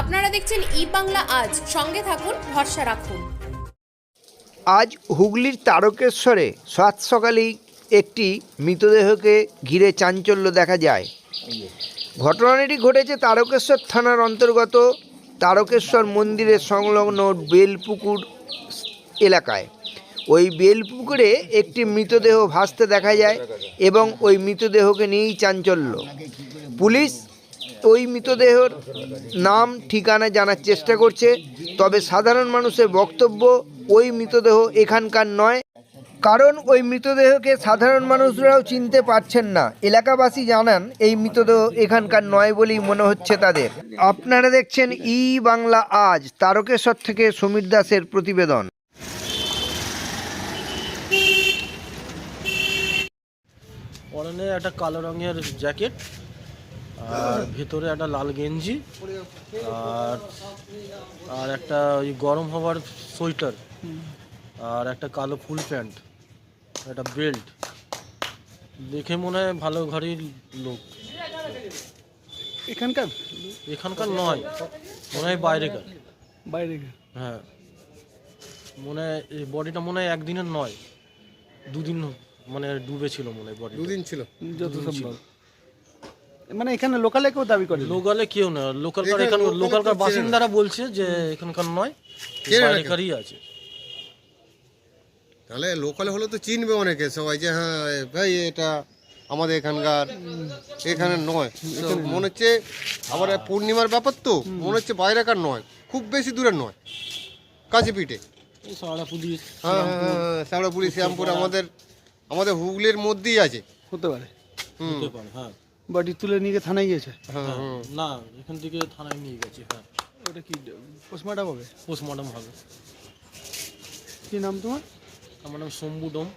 আপনারা দেখছেন ই বাংলা আজ। সঙ্গে থাকুন, ভরসা রাখুন। আজ হুগলির তারকেশ্বরে সাত সকালেই একটি মৃতদেহকে ঘিরে চাঞ্চল্য দেখা যায়। ঘটনাটি ঘটেছে তারকেশ্বর থানার অন্তর্গত তারকেশ্বর মন্দিরের সংলগ্ন বেলপুকুর এলাকায়। ওই বেলপুকুরে একটি মৃতদেহ ভাসতে দেখা যায় এবং ওই মৃতদেহকে নিয়েই চাঞ্চল্য। পুলিশ ওই মৃতদেহর নাম, ঠিকানা জানার চেষ্টা করছে। তবে সাধারণ মানুষের বক্তব্য, ওই মৃতদেহ এখানকার নয়। কারণ ওই মৃতদেহকে সাধারণ মানুষরাও চিনতে পারছেন না। এলাকাবাসী জানান, এই মৃতদেহ এখানকার নয় বলেই মনে হচ্ছে তাদের। আপনারা দেখছেন ই বাংলা আজ, তারকেশ্বর থেকে সমীর দাসের প্রতিবেদন। পরনে একটা কালো রঙের জ্যাকেট আর ভেতরে একটা লাল গেঞ্জি আর আর একটা ওই গরম হওয়ার সোয়েটার আর একটা কালো ফুল প্যান্ট একটা বেল্ট। দেখে মনে হয় ভালো ঘরের লোক। এখানকার? এখানকার নয় মনে হয় বাইরেকার। বাইরে হ্যাঁ মনে হয় এই বডিটা মনে হয় একদিনের নয় দুদিন মানে ডুবে ছিল মনে হয় বডি দুদিন ছিল। যত সম্ভব। মানে এখানে লোকালে কেউ দাবি করে লোকালে কেউ না। লোকালকার এখানে এখানে লোকাল লোকালকার। বাসিন্দারা বলছে যে এখানকার নয় বাইরেকারই আছে। তাহলে লোকাল হলে তো চিনবে অনেকে সবাই যে হ্যাঁ ভাই এটা আমাদের এখানকার এখানে নয়। মনে হচ্ছে আবার পূর্ণিমার ব্যাপার তো মনে হচ্ছে বাইরেকার নয় খুব বেশি দূরের নয় কাছে পিঠে। সারা পুলিশ হ্যাঁ হ্যাঁ হ্যাঁ শ্যামলাপুরি শ্যামপুর আমাদের আমাদের হুগলির মধ্যেই আছে। হতে পারে। হুম। হতে পারে হ্যাঁ। বডি তুলে নিয়ে গিয়ে থানায় গিয়েছে? হ্যাঁ হ্যাঁ না এখান থেকে থানায় নিয়ে গেছে হ্যাঁ। ওটা কি পোস্টমর্টম হবে? পোস্টমর্টম হবে। কি নাম তোমার? আমার নাম শম্ভু ডোম।